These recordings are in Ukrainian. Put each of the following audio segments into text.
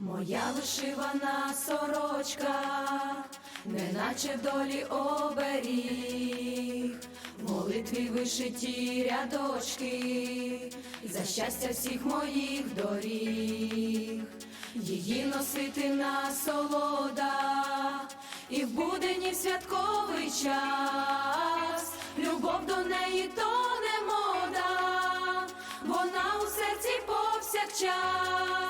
Моя вишивана сорочка, неначе в долі оберіг, молитві вишиті рядочки, за щастя всіх моїх доріг, її носити насолода, і в будень, і в святковий час, любов до неї то не мода, вона у серці повсякчас,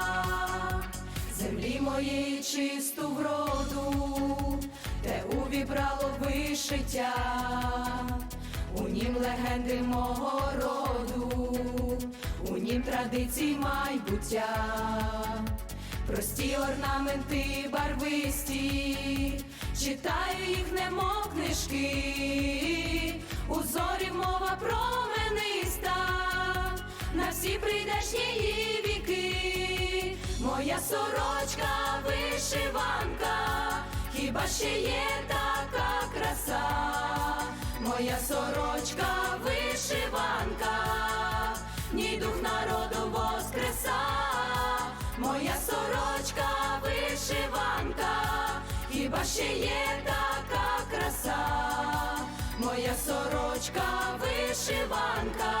Моєї чисту вроду, те увібрало вишиття, у нім легенди мого роду, у нім традицій майбуття, прості орнаменти барвисті, читаю їх, немов книжки, у зорі мова промениста, моя сорочка вишиванка, хіба ще є така краса, моя сорочка вишиванка, ні дух народу воскреса, моя сорочка вишиванка, хіба ще є така краса, моя сорочка вишиванка,